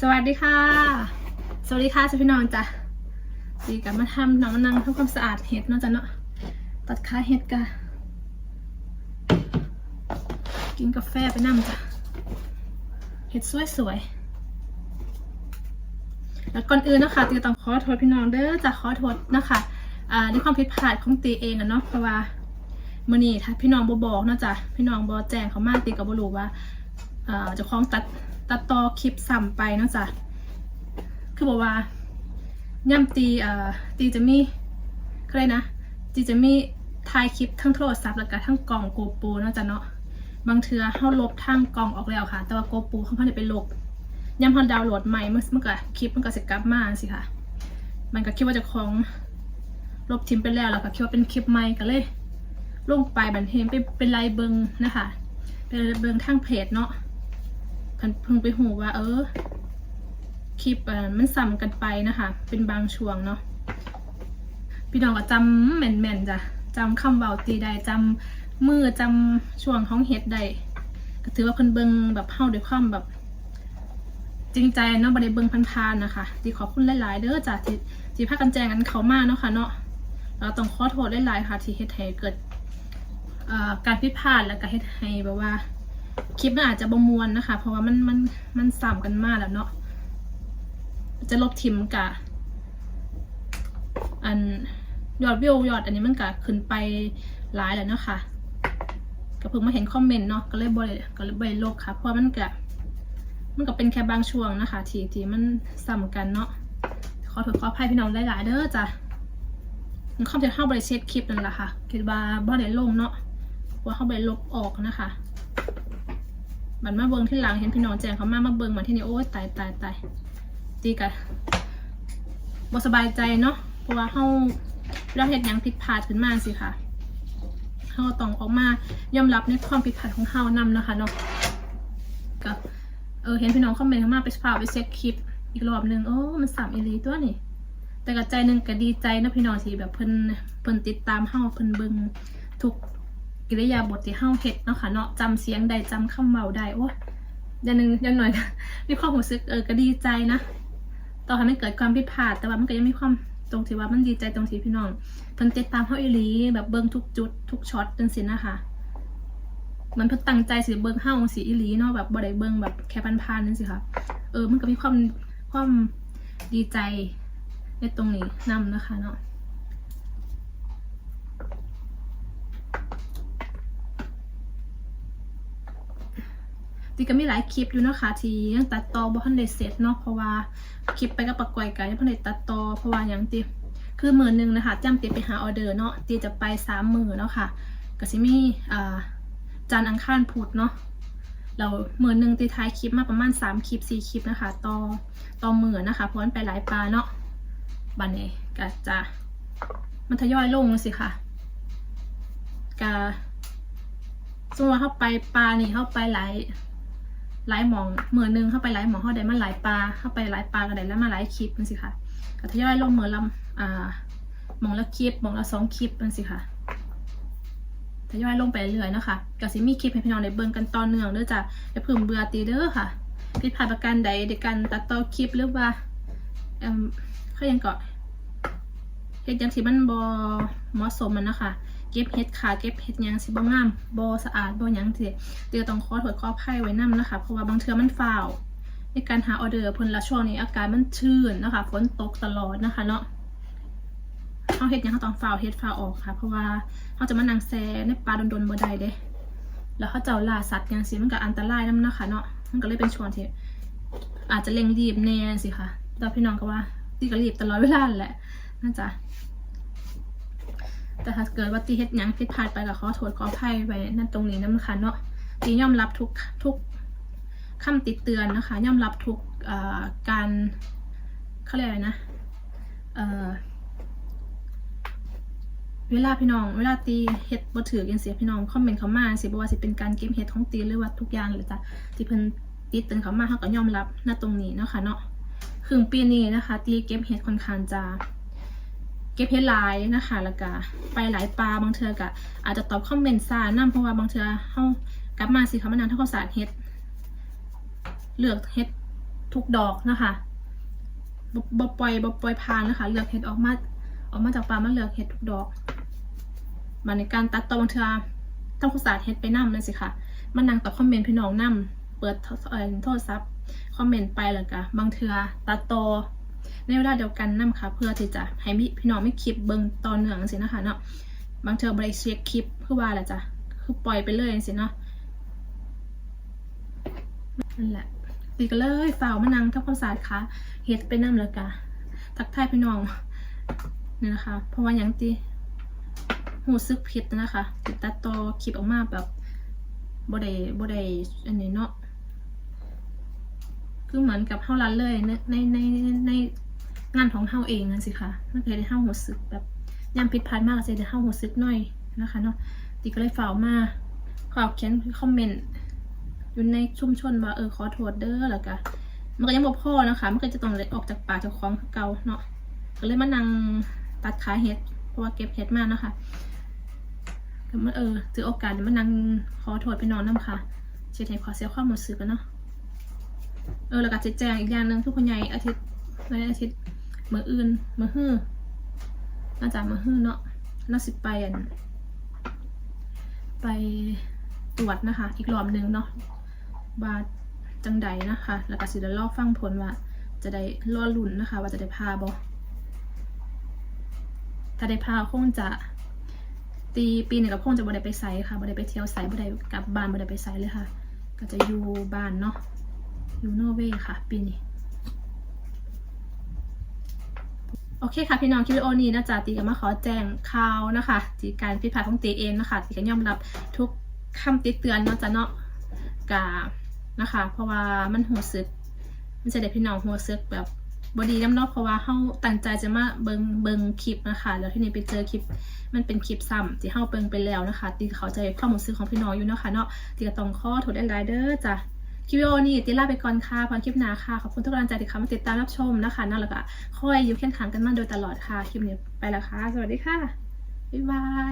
สวัสดีค่ะ สวัสดีค่ะพี่น้องจ้ะสีกันมาทำน้องมานั่งทำความสะอาดเห็ดเนาะจ้ะเนาะตัดขาเห็ดกะกินกาแฟไปนั่งจ้ะเห็ดสวยๆแล้วก่อนอื่นนะคะตีต้องขอโทษพี่น้องเด้อจะขอโทษนะคะอ่าในความผิดพลาดของตีเองอะเนาะเพราะว่ามื่อนี้ถ้าพี่น้องบอบอกเนาะจ้ะพี่น้องบอแจ้งเขามาตีกับบรู้ว่า จะคล้าของตัดตัดต่อคลิปซ้ำไปเนาะจ๊ะคือบอกว่าย่ำตีเอ่อตีจะมีอะไรนะตีจะมีถ่ายคลิปทั้งโทรศัพท์แล้วก็ทั้งกล่องโกโปรเนาะจ๊ะเนาะบางเทือเข้าลบทั้งกล่องออกแล้วค่ะ แต่ว่าโกโปรเขาเพิ่งได้ไปลบย่ำพอดาวน์โหลดใหม่เมันมันก็คลิปมันก็เสร็จกลับมาสิค่ะ มันก็คิดว่าจะของลบทิ้งไปแล้วแล้วก็คิดว่าเป็นคลิปใหม่ก็เลยลงไปบันเทงไปเป็นลายเบิงนะคะ เป็นเบิงทางเพจเนาะ เพิ่นเพิ่งไปหูว่า เออ คลิปอะมันซ้ำกันไปนะคะ เป็นบางช่วงเนาะพี่น้องก็จำแม่นๆจ้ะจำคำเบาตีได้จำมือจำช่วงของเฮ็ดได้ก็ถือว่าเพิ่นเบิ่งแบบเฮาด้วยความแบบ จริงใจเนาะบ่ได้เบิ่งผ่านๆนะคะที่ขอบคุณหลายๆเด้อจ้ะที่ที่พากันแจ้งกันเขามากเนาะค่ะเนาะเราต้องขอโทษหลายๆค่ะ ที่เฮ็ดให้เกิดการผิดพลาดแล้วก็เฮ็ดให้แบบว่า คลิปมันอาจจะบมวนนะคะ เพราะว่ามันมันมันซ้ำกันมากแล้วเนาะจะลบทิมกะ อันยอดวิวยอดอันนี้มันกะขึ้นไปหลายแล้วเนาะค่ะก็เพิ่งมาเห็นคอมเมนต์เนาะก็เลยบ่ได้ก็เลยบ่ได้ลบค่ะ เพราะมันกะมันก็เป็นแค่บางช่วงนะคะ ทีทีมันซ้ำกันเนาะขอโทษขออภัยพี่น้องหลายๆเด้อจ้ะมันเข้าใจเข้าบริเช็คคลิปนั่นแหละค่ะคิดว่าบ่ได้ลงเนาะว่าเข้าไปลบออกนะคะ บันมาเบิงที่หลังเห็นพี่น้องแจ้งเขามามาเบิงมาที่นี่โอ้ยตายตายตายตีกันบ่สบายใจเนาะเพราะว่าเฮาเราเห็นยังผิดพลาดขึ้นมาสิค่ะเฮาต้องออกมายอมรับในความผิดพลาดของเฮานำนะคะเนาะก็เออเห็นพี่น้องคอมเมนต์เข้ามาไปพาไปเช็คคลิปอีกรอบนึงโอ้มันสามอีลีตัวนี่แต่กับใจหนึงก็ดีใจนะพี่น้องที่แบบเพิ่นเพิ่นติดตามเฮาเพิ่นเบิ่งทุก กิริยาบทที่เฮาเฮ็ดเนาะค่ะเนาะจำเสียงได้จำคำเมาได้โอ้ยอย่างหนึ่งอย่างหน่อยมีความรู้สึกเออก็ดีใจนะต่อให้มันเกิดความผิดพลาดแต่ว่ามันก็ยังมีความตรงที่ว่ามันดีใจตรงที่พี่น้องเพิ่นติดตามเฮาอีหลีแบบเบิ่งทุกจุดทุกช็อตจังซี่นะคะมันเพิ่นตั้งใจสิเบิ่งเฮาสิอีหลีเนาะแบบบ่ได้เบิ่งแบบแค่ผ่านๆนั่นสิค่ะเออมันก็มีความความดีใจในตรงนี้นํนะคะเนาะ จริก็มีหลายคลิปอยู่เนาะคะที่ยังตัดต่อบ่ทันได้เสร็จเนาะเพราะว่าคลิปไปกับปะกอยกันยังบ่ได้ตัดต่อเพราะว่าหยังติคือหมื้อหนึ่งนะคะจำติไปหาออเดอร์เนาะตีจะไปสามมือเนาะค่ะก็สิมีอ่าจันอังคารพุธเนาะเรามื้อหนึ่งตีท้ายคลิปมาประมาณ3คลิป4คลิปนะคะต่อต่อมือนะคะเพราะมันไปหลายปลาเนาะบัดนี้ก็จะมันทยอยลงสิค่ะก็สมมติว่าเข้าไปปลานี่เข้าไปหลาย หลายหมองมือหนึงเข้าไปหลายหมองเข้าได้มาหลายปลาเข้าไปหลายปลาก็ได้แล้วมาหลายคลิปมันสิค่ะก็ทยอยลงมือลำอ่าหมองละคลิปหมองละสองคลิปมันสิค่ะทยอยลงไปเรื่อยๆนะคะก็สิมีคลิปให้พี่น้องได้เบิ่งกันต่อเนื่องเด้อจ้ะอย่าเพิ่งเบื่อตีเด้อค่ะผิดพลาดประการใดในการตัดต่อคลิปหรือว่าเอ่มเขายังเกาะเฮ็ดยังที่มันบ่เหมาะสมมันนะคะ ก็บเฮ็ดขาเก็บเฮ็ดยังสิบ่งามบ่สะอาดบ่ยังสิเดี๋ยวต้องขอโทษขออภัยไว้นํนะคะ เพราะว่าบางเทื่อมันฟาวในการหาออเดอร์เพิ่นละช่วงนี้อากาศมันชื้นนะคะฝนตกตลอดนะคะเนาะเฮาเฮ็ดยังเฮาต้องฟาวเฮ็ดฟาวออกค่ะ เพราะว่าเฮาจะมานั่งแซ่ในป่าดนๆบ่ได้เด้ แล้วเขาเจ้าล่าสัตว์จังซี่มันก็อันตรายนำนะคะเนาะมันก็เลยเป็นช่วงที่อาจจะเร่งรีบแน่สิค่ะแต่พี่น้องก็ว่าตีก็รีบตลอดเวลาแหละน่าจะ แต่ถ้าเกิดว่าตีเฮ็ดยังผิดพลาดไปก็ขอโทษขออภัยไว้นั่นตรงนี้นะคะเนาะตียอมรับทุกทุกคำติดเตือนนะคะยอมรับทุกการเขาเรียกอะไรนะเเวลาพี่น้อง เวลาตีเฮ็ดบ่ถือยังเสียพี่น้องคอมเมนต์เขามาสิบ่ว่าสิเป็นการเก็บเฮ็ดของตีหรือว่าทุกอย่างเลยจ้ะที่เพิ่นติดเตือนเขามาเขาก็ยอมรับณตรงนี้เนาะค่ะเนาะครึ่งปีนี้นะคะ ตีเก็บเฮ็ดค่อนข้างจะ เก็บเฮ็ดหลายนะคะ แล้วก็ไปหลายปลาบางเทือก็อาจจะตอบคอมเมนต์ซ่านํเพราะว่าบางเทือเฮากลับมาสิเขามานานเท่ากับสารเฮ็ดเลือกเฮ็ดทุกดอกนะคะบ่บ่ปล่อยบ่ปล่อยพานนะคะ เลือกเห็ดออกมาออกมาจากป่ามาเลือกเห็ดทุกดอกมาในการตัดตอบางเทือทำความสาดเฮ็ดไปนำนั่นสิค่ะมานั่งตอบคอมเมนต์พี่น้องนํเปิดโทรเอ่อโทรศัพท์คอมเมนต์ไปแล้วก็บางเทือตัดต่อ ในเวลาเดียวกันนํค่ะ เพื่อที่จะให้มีพี่น้องไม่คลิปเบิ่งตอนเนื่องสินะคะเนาะบางเทือบ่ได้เช็คคลิปคือว่าแหละจ้ะคือปล่อยไปเลยสิเนาะนั่นแหละตีก็เลยฝ่าวมานังทำความสะอาดค่ะเฮ็ดไปนำแล้วก็ทักทายพี่น้องนี่นะคะ เพราะว่ายังติหูซึกผิดนะคะติดตัดต่อคลิปออกมาแบบบ่ได้บ่ได้อันนี้เนาะ คือเหมือนกับเฮารันเลยในในในในงานของเฮาเองนั่นสิคะมันเลยได้เฮาหูซึกแบบยามผิดพลาดมากก็จะได้เฮาหูซึกหน่อยนะคะเนาะติก็เลยฝ่ามาขอเขียนคอมเมนต์อยู่ในชุมชนว่าเออขอโทษเด้อแล้วก็มันก็ยังบ่พอนะคะมันก็จะต้องเลยออกจากปากจ้าของเก่าเนาะก็เลยมานั่งตัดขาเห็ดเพราะว่าเก็บเห็ดมาเนาะคะก็มาเออถือโอกาสมานั่งขอโทษไปนอนน้ำค่ะเชียร์ไทยขอเสียความหมดสื่อกันเนาะ ออแล้วก็จะแจ้งอีกอย่างหนึ่งทุกคนใหญ่อาทิตย์ในอาทิตย์มืออื่นมือฮื้อน่าจะมือฮื้อเนาะน่าสิไปอันไปตรวจนะคะ อีกรอบหนึ่งเนาะว่าจังใดนะคะ แล้วก็สิได้รอฟังผลว่า จะได้รอลุ่นนะคะ ว่าจะได้พาบ่ถ้าได้พาคงจะตีปีหนึ่งกับคงจะบ่ได้ไปไซค่ะบ่ได้ไปเที่ยวไซบ่ได้กลับบ้านบ่ได้ไปไซเลยค่ะ ก็จะอยู่บ้านเนาะ อยู่นอร์เวย์ค่ะ ปีนี้ โอเคค่ะ พี่น้องคลิปวิดีโอนี้นะจ๊ะตีก็มาขอแจ้งข่าวนะคะที่การผิพาดของตีเองนะคะตีก็ยอมรับทุกคำติเตือนเนาะจ๊ะเนาะกานะคะ เพราะว่ามันหัวซึก มันจะได้พี่น้องหัวซึกแบบบอดีน้ำนอกเพราะว่าเฮาตั้งใจจะมาเบิงเบิงคลิปนะคะ แล้วที่นี่ไปเจอคลิปมันเป็นคลิปซ้ำที่เฮาเบิงไปแล้วนะคะตีเขาใจความรู้สึกของพี่น้องอยู่เนาะคะเนาะตีก็ต้องข้อโทษได้หลายเด้อจ้ะ คลิปวิดีโอนี้ติลาไปก่อนค่ะพอคลิปหน้าค่ะ ขอบคุณทุกกำลังใจที่เข้ามาติดตามรับชมนะคะเนาะแล้วก็คอยอยู่เคียงข้างกันมาโดยตลอดค่ะ คลิปนี้ไปแล้วค่ะ สวัสดีค่ะ บ๊ายบาย